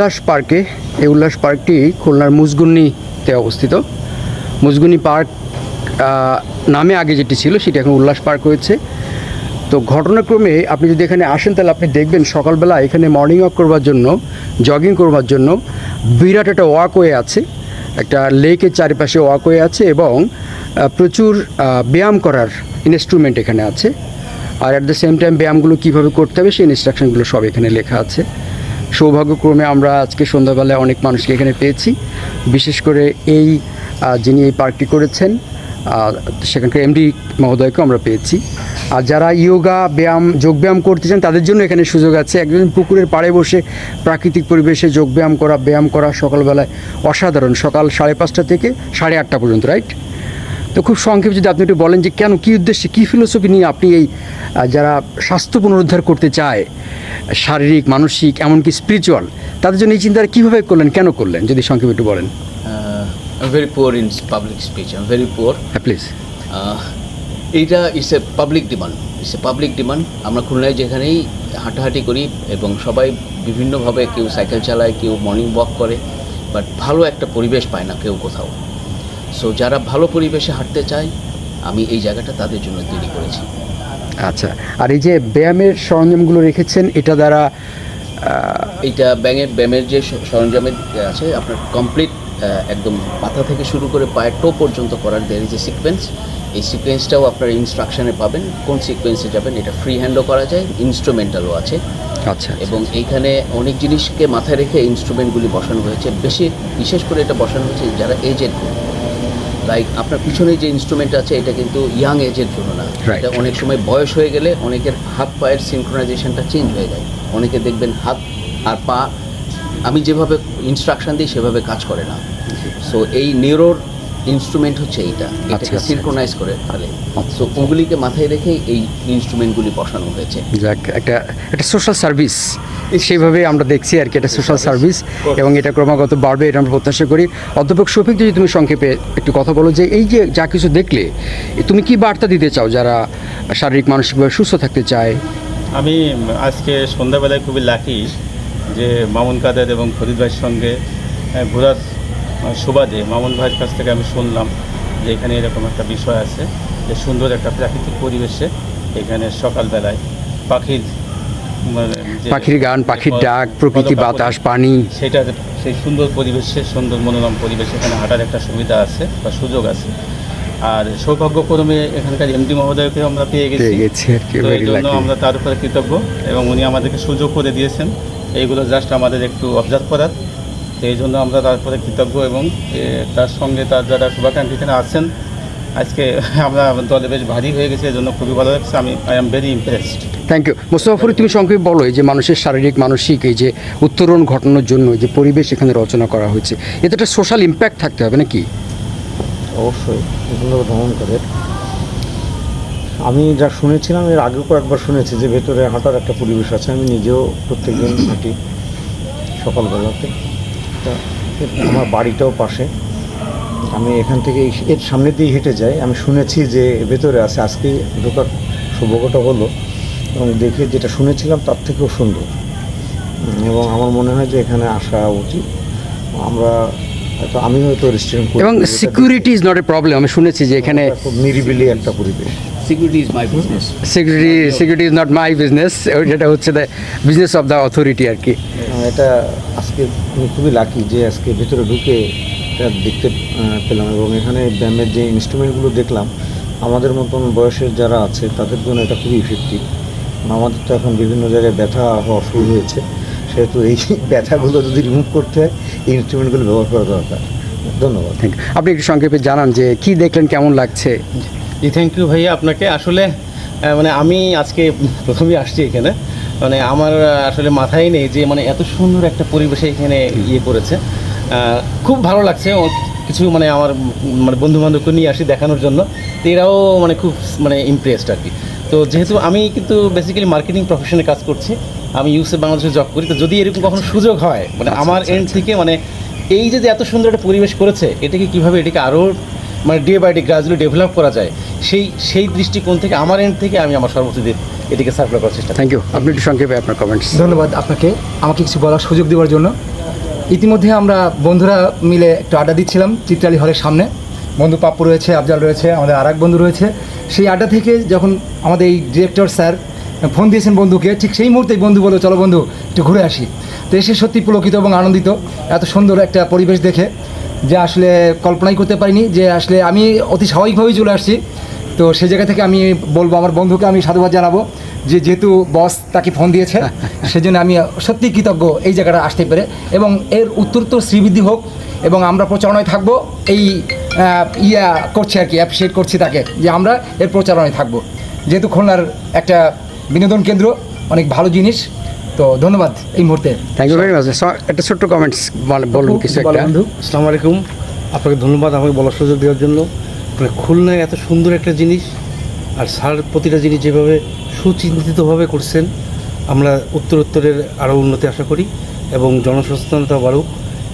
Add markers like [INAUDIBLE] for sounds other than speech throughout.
উল্লাস পার্কে, এই উল্লাস পার্কটি খুলনার মুজগুন্নিতে অবস্থিত। মুজগুন্নি পার্ক নামে আগে যেটি ছিল সেটি এখন উল্লাস পার্ক হয়েছে। তো ঘটনাক্রমে আপনি যদি এখানে আসেন, তাহলে আপনি দেখবেন সকালবেলা এখানে মর্নিং ওয়াক করবার জন্য জগিং করবার জন্য বিরাট একটা ওয়াকওয়ে আছে। একটা লেকের চারিপাশে ওয়াকওয়ে আছে এবং প্রচুর ব্যায়াম করার ইনস্ট্রুমেন্ট এখানে আছে। আর অ্যাট দ্য সেম টাইম ব্যায়ামগুলো কীভাবে করতে হবে সেই ইনস্ট্রাকশনগুলো সব এখানে লেখা আছে। সৌভাগ্যক্রমে আমরা আজকে সন্ধ্যাবেলায় অনেক মানুষকে এখানে পেয়েছি। বিশেষ করে এই যিনি এই পার্কটি করেছেন সেখানকার এমডি মহোদয়কে আমরা পেয়েছি। আর যারা ইয়োগা ব্যায়াম, যোগব্যায়াম করতে চান, তাদের জন্য এখানে সুযোগ আছে। একজন পুকুরের পাড়ে বসে প্রাকৃতিক পরিবেশে যোগব্যায়াম করা, ব্যায়াম করা সকালবেলায় অসাধারণ। সকাল সাড়ে পাঁচটা থেকে সাড়ে আটটা পর্যন্ত, রাইট? তো খুব সংক্ষেপে যদি আপনি একটু বলেন যে কেন কী উদ্দেশ্যে কী ফিলোসফি নিয়ে আপনি এই যারা স্বাস্থ্য পুনরুদ্ধার করতে চায় শারীরিক মানসিক এমনকি স্পিরিচুয়াল তাদের জন্য এই চিন্তাটা কীভাবে করলেন কেন করলেন যদি সংক্ষেপে একটু বলেন? I'm very poor in public speech. I'm হ্যাঁ প্লিজ Uh, এইটা it's a public demand it's a public demand আমরা খুলনায় যেখানেই হাঁটাহাঁটি করি এবং সবাই বিভিন্নভাবে কেউ সাইকেল চালায় কেউ মর্নিং ওয়াক করে বাট ভালো একটা পরিবেশ পায় না কেউ কোথাও। সো যারা ভালো পরিবেশে হাঁটতে চায় আমি এই জায়গাটা তাদের জন্য তৈরি করেছি। আচ্ছা আর এই যে ব্যায়ামের সরঞ্জামগুলো রেখেছেন এটা দ্বারা এইটা ব্যাঙের ব্যায়ামের যে সরঞ্জামের আছে আপনার কমপ্লিট একদম মাথা থেকে শুরু করে পায়ের টো পর্যন্ত করার দের যে সিকোয়েন্স এই সিকোয়েন্সটাও আপনার ইনস্ট্রাকশনে পাবেন কোন সিকোয়েন্সে যাবেন এটা ফ্রি হ্যান্ডও করা যায় ইনস্ট্রুমেন্টালও আছে। আচ্ছা এবং এইখানে অনেক জিনিসকে মাথায় রেখে ইনস্ট্রুমেন্টগুলি বসানো হয়েছে। বেশি বিশেষ করে এটা বসানো হয়েছে যারা এজেড লাইক আপনার পিছনে যে ইনস্ট্রুমেন্ট আছে এটা কিন্তু ইয়াং এজের জন্য না। এটা অনেক সময় বয়স হয়ে গেলে অনেকের হাত পায়ের সিনক্রোনাইজেশনটা চেঞ্জ হয়ে যায়। অনেকে দেখবেন হাত আর পা আমি যেভাবে ইনস্ট্রাকশন দিই সেভাবে কাজ করে না। সো এই নিউরোর ইনস্ট্রুমেন্ট হচ্ছে এইটা। আচ্ছা, এটাকে আচ্ছা। সিনক্রোনাইজ করে ফেলে। আচ্ছা। সো ওগুলিকে মাথায় রেখেই এই ইনস্ট্রুমেন্টগুলি বসানো হয়েছে। একটা একটা সোশ্যাল সার্ভিস সেইভাবে আমরা দেখছি আর কি এটা সোশ্যাল সার্ভিস এবং এটা ক্রমাগত বাড়বে এটা আমরা প্রত্যাশা করি। অধ্যাপক শফিক যদি তুমি সংক্ষেপে একটু কথা বলো যে এই যে যা কিছু দেখলে তুমি কি বার্তা দিতে চাও যারা শারীরিক মানসিকভাবে সুস্থ থাকতে চায়? আমি আজকে সন্ধ্যাবেলায় খুবই লাকি যে মামুন কাদের এবং ফরিদ ভাইয়ের সঙ্গে আহ, ঘোরার সুবাদে মামুন ভাইয়ের কাছ থেকে আমি শুনলাম যে এখানে এরকম একটা বিষয় আছে যে সুন্দর একটা প্রাকৃতিক পরিবেশে এখানে সকালবেলায় পাখির পাখির গান পাখির ডাক প্রকৃতি বাতাস পানি। সেটা সেই সুন্দর পরিবেশে সুন্দর মনোরম পরিবেশে এখানে হাঁটার একটা সুবিধা আছে বা সুযোগ আছে। আর সৌভাগ্যক্রমে এখানকার এমডি মহোদয়কে আমরা পেয়ে গেছি। আর কি, তো এই জন্য আমরা তার উপরে কৃতজ্ঞ এবং উনি আমাদেরকে সুযোগ করে দিয়েছেন। এইগুলো জাস্ট আমাদের একটু অবজার্ভ করার। তো এই জন্য আমরা তারপরে কৃতজ্ঞ এবং তার সঙ্গে তার যারা শুভাকাঙ্ক্ষী এখানে আছেন আজকে আমরা দলে বেশ ভারী হয়ে গেছে এই জন্য খুবই ভালো লাগছে। আমি I am very impressed thank you মোস্তফাফরি তুমি সংক্ষেপে বলো এই যে মানুষের শারীরিক মানসিক এই যে উত্তরণ ঘটানোর জন্য যে পরিবেশ এখানে রচনা করা হয়েছে এতে একটা সোশ্যাল ইম্প্যাক্ট থাকতে হবে নাকি? অবশ্যই সুন্দর ভ্রমণ করে। আমি যা শুনেছিলাম এর আগেও কয়েকবার শুনেছি যে ভেতরে হাঁটার একটা পরিবেশ আছে। আমি নিজেও প্রত্যেকদিন হাঁটি সকালবেলাতে। তা আমার বাড়িটাও পাশে। আমি এখান থেকে এর সামনে দিয়ে হেঁটে যাই। আমি শুনেছি যে ভেতরে আছে আজকে ঢোকার সৌভাগ্যটা হলো। এবং দেখে যেটা শুনেছিলাম তার থেকেও সুন্দর। এবং আমার মনে হয় যে এখানে আসা উচিত। আমরা হয়তো আমি হয়তো রেস্টুরেন্ট এবং security is not a problem আমি শুনেছি যে এখানে খুব নিরিবিলি একটা পরিবেশ। Security is my business security security is not my business যেটা হচ্ছে the business of the authority আর কি। এটা আজকে আমি খুবই লাকি যে আজকে ভেতরে ঢুকে এটা দেখতে পেলাম। এবং এখানে ব্যায়ামের যে ইনস্ট্রুমেন্টগুলো দেখলাম আমাদের মতন বয়সের যারা আছে তাদের জন্য এটা খুবই ইফেক্টিভ আমাদের তো এখন বিভিন্ন জায়গায় ব্যথা হওয়া শুরু হয়েছে। সেহেতু এই [LAUGHS] ব্যথাগুলো যদি রিমুভ করতে হয় এই ইনস্ট্রুমেন্টগুলো ব্যবহার করা দরকার। ধন্যবাদ। থ্যাংক ইউ আপনি একটু সংক্ষেপে জানান যে কি দেখলেন কেমন লাগছে? জি থ্যাংক ইউ ভাইয়া। আপনাকে আসলে মানে আমি আজকে প্রথমেই আসছি এখানে। মানে আমার আসলে মাথায় নেই যে মানে এত সুন্দর একটা পরিবেশে এখানে ইয়ে করেছে। খুব ভালো লাগছে ও কিছু মানে আমার মানে বন্ধু বান্ধবকে নিয়ে আসি দেখানোর জন্য। তো এরাও মানে খুব মানে ইমপ্রেসড আর কি। তো যেহেতু আমি কিন্তু বেসিক্যালি মার্কেটিং প্রফেশনে কাজ করছি আমি ইউসে বাংলাদেশে জব করি তো যদি এরকম কখনো সুযোগ হয় মানে আমার এন্ড থেকে মানে এই যে যে এত সুন্দর একটা পরিবেশ করেছে এটাকে কীভাবে এটাকে আরও মানে day by day gradually develop করা যায় সেই সেই দৃষ্টিকোণ থেকে আমার এন্ড থেকে আমি আমার সর্বোচ্চ দিয়ে এটিকে সার্কুলার করার চেষ্টা থ্যাংক ইউ আপনি একটু সংক্ষেপে আপনার কমেন্টস ধন্যবাদ আপনাকে। আমাকে কিছু বলার সুযোগ দেওয়ার জন্য। ইতিমধ্যে আমরা বন্ধুরা মিলে একটু আড্ডা দিচ্ছিলাম চিত্রালী হলের সামনে। বন্ধু পাপ্পু রয়েছে, আফজাল রয়েছে, আমাদের আর বন্ধু রয়েছে। সেই আড্ডা থেকে যখন আমাদের এই ডিরেক্টর স্যার ফোন দিয়েছেন বন্ধুকে, ঠিক সেই মুহূর্তেই বন্ধু বলো চলো বন্ধু, একটু ঘুরে আসি। তো এসে সত্যি পুলকিত এবং আনন্দিত, এত সুন্দর একটা পরিবেশ দেখে, যে আসলে কল্পনাই করতে পারিনি যে আসলে আমি অতি স্বাভাবিকভাবেই চলে আসছি। তো সেই জায়গা থেকে আমি বলব, আমার বন্ধুকে আমি সাধুবাদ জানাব। যে যেহেতু বস তাকে ফোন দিয়েছে [LAUGHS] সেজন্য আমি সত্যি কৃতজ্ঞ এই জায়গাটা আসতে পেরে। এবং এর উত্তরোত্তর শ্রীবৃদ্ধি হোক এবং আমরা প্রচারণায় থাকব এই ইয়া করছি আর কি অ্যাপ্রিসিয়েট করছি তাকে যে আমরা এর প্রচারণায় থাকব। যেহেতু খুলনার একটা বিনোদন কেন্দ্র অনেক ভালো জিনিস তো ধন্যবাদ এই মুহূর্তে। থ্যাংক ইউ ভেরি মাচ একটা ছোট্ট কমেন্টস বলুন কিছু একটা। বন্ধু আসসালামু আলাইকুম। আপনাকে ধন্যবাদ আমাকে বলার সুযোগ দেওয়ার জন্য। মানে খুলনায় এত সুন্দর একটা জিনিস আর স্যার প্রতিটা জিনিস যেভাবে সুচিন্তিতভাবে করছেন, আমরা উত্তর উত্তরের আরও উন্নতি আশা করি এবং জনসচেতনতা বাড়ুক,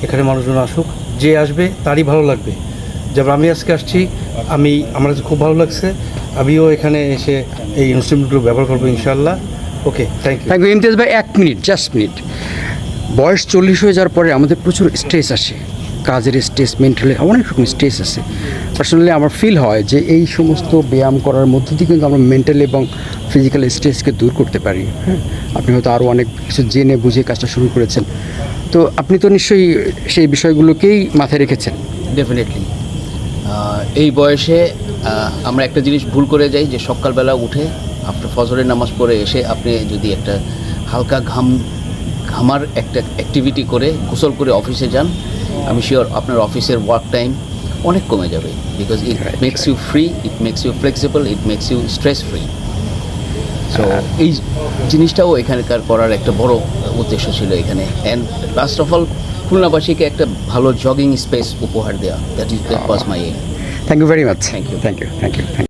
এখানে মানুষজন আসুক, যে আসবে তারই ভালো লাগবে। যেমন আমি আজকে আসছি, আমি, আমার কাছে খুব ভালো লাগছে, আমিও এখানে এসে এই ইনস্ট্রুমেন্টগুলো ব্যবহার করব ইনশাআল্লাহ। Okay thank you thank you Imtiaz ভাই, এক মিনিট জাস্ট মিনিট বয়স চল্লিশ হয়ে যাওয়ার পরে আমাদের প্রচুর স্ট্রেস আসে। কাজের স্ট্রেস মেন্টালি অনেক রকম স্ট্রেস আছে। পার্সোনালি আমার ফিল হয় যে এই সমস্ত ব্যায়াম করার মধ্য দিয়ে কিন্তু আমরা মেন্টালি এবং ফিজিক্যাল স্ট্রেসকে দূর করতে পারি। হ্যাঁ আপনি হয়তো আরও অনেক কিছু জেনে বুঝে কাজটা শুরু করেছেন। তো আপনি তো নিশ্চয়ই সেই বিষয়গুলোকেই মাথায় রেখেছেন। ডেফিনেটলি এই বয়সে আমরা একটা জিনিস ভুল করে যাই যে সকালবেলা উঠে আপনার ফজরের নামাজ পড়ে এসে আপনি যদি একটা হালকা ঘাম, ঘামার একটা অ্যাক্টিভিটি করে, গোসল করে অফিসে যান আমি শিওর আপনার অফিসের ওয়ার্ক টাইম অনেক কমে যাবে because it makes you free it makes you flexible it makes you stress free so এই জিনিসটাও এখানকার করার একটা বড় উদ্দেশ্য ছিল এখানে। অ্যান্ড লাস্ট অফ অল খুলনাবাসীকে একটা ভালো জগিং স্পেস উপহার দেওয়া that is that was my aim thank you very much thank you thank you thank you thank